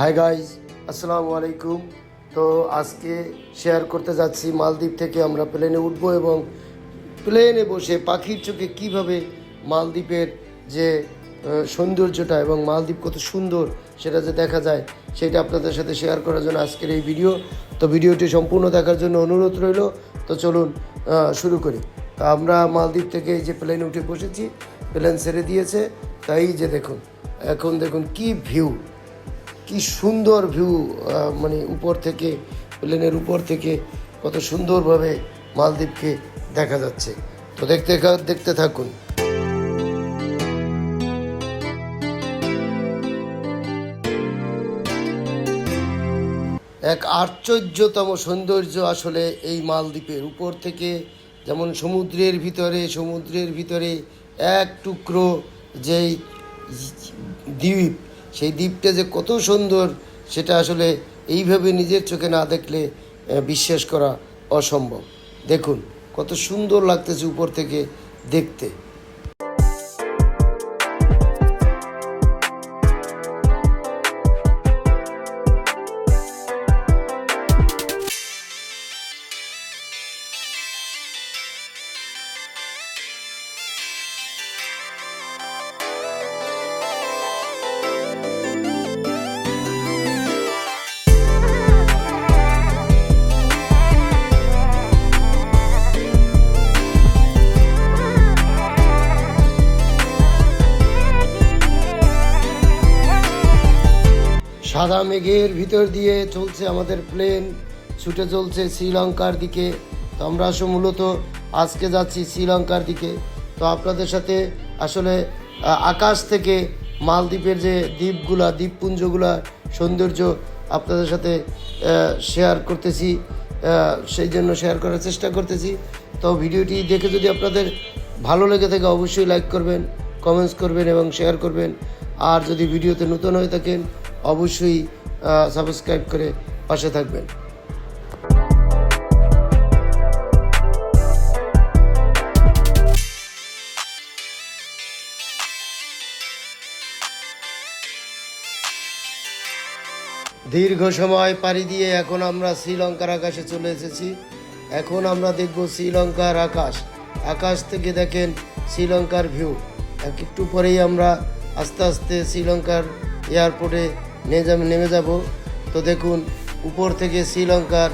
Hi guys আসসালামু আলাইকুম। তো আজকে শেয়ার করতে যাচ্ছি, মালদ্বীপ থেকে আমরা প্লেনে উঠবো এবং প্লেনে বসে পাখির চোখে কীভাবে মালদ্বীপের যে সৌন্দর্যটা এবং মালদ্বীপ কত সুন্দর সেটা যে দেখা যায়, সেটা আপনাদের সাথে শেয়ার করার জন্য আজকের এই ভিডিও তো ভিডিওটি সম্পূর্ণ দেখার জন্য অনুরোধ রইল। তো চলুন শুরু করি। তা আমরা মালদ্বীপ থেকে এই যে প্লেন উঠে বসেছি প্লেন ছেড়ে দিয়েছে। তাই যে দেখুন, এখন দেখুন কি ভিউ কি সুন্দর ভিউ মানে উপর থেকে প্লেনের উপর থেকে কত সুন্দরভাবে মালদ্বীপকে দেখা যাচ্ছে। তো দেখতে দেখতে থাকুন। এক আশ্চর্যতম সৌন্দর্য আসলে এই মালদ্বীপের উপর থেকে। যেমন সমুদ্রের ভিতরে সমুদ্রের ভিতরে এক টুকরো যেই দ্বীপ, সেই দ্বীপটা যে কত সুন্দর সেটা আসলে এইভাবে নিজের চোখে না দেখলে বিশ্বাস করা অসম্ভব। দেখুন, কত সুন্দর লাগতেছে উপর থেকে দেখতে। সাদা মেঘের ভিতর দিয়ে চলছে আমাদের প্লেন। ছুটে চলছে শ্রীলঙ্কার দিকে। তো আমরা আসলে মূলত আজকে যাচ্ছি শ্রীলঙ্কার দিকে। তো আপনাদের সাথে আসলে আকাশ থেকে মালদ্বীপের যে দ্বীপগুলা, দ্বীপপুঞ্জগুলা, সৌন্দর্য আপনাদের সাথে শেয়ার করতেছি সেই জন্য শেয়ার করার চেষ্টা করতেছি। তো ভিডিওটি দেখে যদি আপনাদের ভালো লেগে থাকে অবশ্যই লাইক করবেন কমেন্টস করবেন এবং শেয়ার করবেন। আর যদি ভিডিওতে নতুন হয়ে থাকেন অবশ্যই সাবস্ক্রাইব করে পাশে থাকবেন। দীর্ঘ সময় পাড়ি দিয়ে এখন আমরা শ্রীলঙ্কার আকাশে চলে এসেছি। এখন আমরা দেখব শ্রীলঙ্কার আকাশ। আকাশ থেকে দেখেন শ্রীলঙ্কার ভিউ এক একটু পরেই আমরা আস্তে আস্তে শ্রীলঙ্কার এয়ারপোর্টে নেমে যাব তো দেখুন, উপর থেকে শ্রীলঙ্কার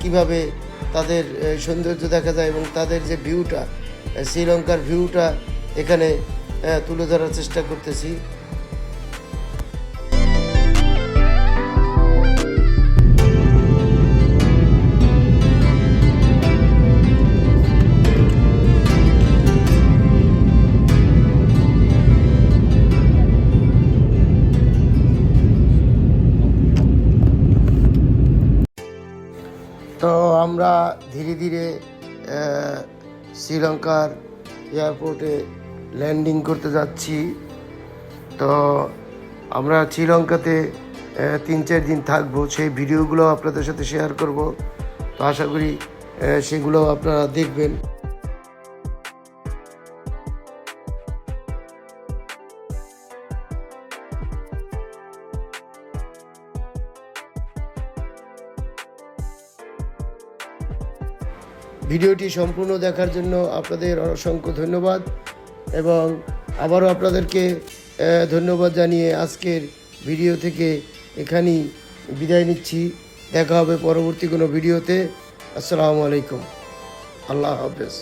কীভাবে তাদের সৌন্দর্য দেখা যায় এবং তাদের যে ভিউটা শ্রীলঙ্কার ভিউটা এখানে তুলে ধরার চেষ্টা করতেছি। তো আমরা ধীরে ধীরে শ্রীলঙ্কার এয়ারপোর্টে ল্যান্ডিং করতে যাচ্ছি। তো আমরা শ্রীলঙ্কাতে তিন চার দিন থাকব। সেই ভিডিওগুলো আপনাদের সাথে শেয়ার করব। তো আশা করি সেগুলো আপনারা দেখবেন। ভিডিওটি সম্পূর্ণ দেখার জন্য আপনাদের অসংখ্য ধন্যবাদ এবং আবারও আপনাদেরকে ধন্যবাদ জানিয়ে আজকের ভিডিও থেকে এখানেই বিদায় নিচ্ছি। দেখা হবে পরবর্তী কোনো ভিডিওতে। আসসালামু আলাইকুম। আল্লাহ হাফেজ।